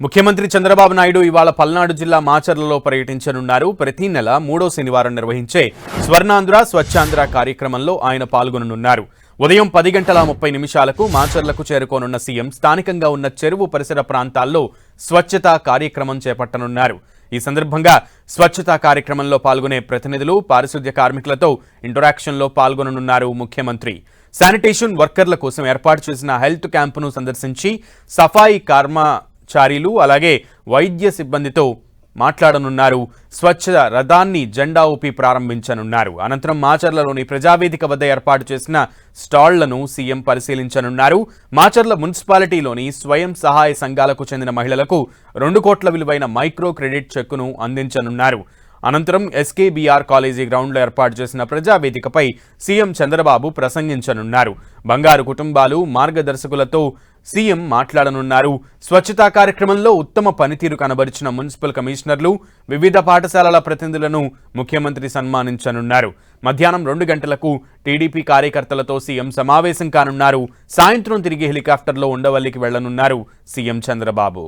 ముఖ్యమంత్రి చంద్రబాబు నాయుడు ఇవాళ పల్నాడు జిల్లా మాచర్లలో పర్యటించనున్నారు. ప్రతి నెల మూడో శనివారం నిర్వహించే స్వర్ణాంధ్ర స్వచ్ఛాంధ్ర కార్యక్రమంలో ఆయన పాల్గొననున్నారు. ఉదయం పది గంటల ముప్పై నిమిషాలకు మాచర్లకు చేరుకోనున్న సీఎం స్థానికంగా ఉన్న చెరువు పరిసర ప్రాంతాల్లో స్వచ్ఛతా కార్యక్రమం చేపట్టనున్నారు. ఈ సందర్భంగా స్వచ్ఛతా కార్యక్రమంలో పాల్గొనే ప్రతినిధులు పారిశుద్ధ్య కార్మికులతో ఇంటరాక్షన్లో పాల్గొననున్నారు ముఖ్యమంత్రి. శానిటేషన్ వర్కర్ల కోసం ఏర్పాటు చేసిన హెల్త్ క్యాంపును సందర్శించి సఫాయి కర్మచారీలు అలాగే వైద్య సిబ్బందితో మాట్లాడనున్నారు. స్వచ్ఛ రథాన్ని జెండా ఊపి ప్రారంభించనున్నారు. అనంతరం మాచర్లలోని ప్రజావేదిక వద్ద ఏర్పాటు చేసిన స్టాళ్ళను సీఎం పరిశీలించనున్నారు. మాచర్ల మున్సిపాలిటీలోని స్వయం సహాయ సంఘాలకు చెందిన మహిళలకు రెండు కోట్ల విలువైన మైక్రో క్రెడిట్ చెక్కును అందించనున్నారు. అనంతరం ఎస్కేబీఆర్ కాలేజీ గ్రౌండ్లో ఏర్పాటు చేసిన ప్రజావేదికపై సీఎం చంద్రబాబు ప్రసంగించనున్నారు. బంగారు కుటుంబాలు మార్గదర్శకులతో సీఎం మాట్లాడనున్నారు. స్వచ్ఛతా కార్యక్రమంలో ఉత్తమ పనితీరు కనబరిచిన మున్సిపల్ కమిషనర్లు వివిధ పాఠశాలల ప్రతినిధులను ముఖ్యమంత్రి సన్మానించనున్నారు. మధ్యాహ్నం రెండు గంటలకు టీడీపీ కార్యకర్తలతో సీఎం సమావేశం కానున్నారు. సాయంత్రం తిరిగి హెలికాప్టర్లో ఉండవల్లికి వెళ్ళనున్నారు సీఎం చంద్రబాబు.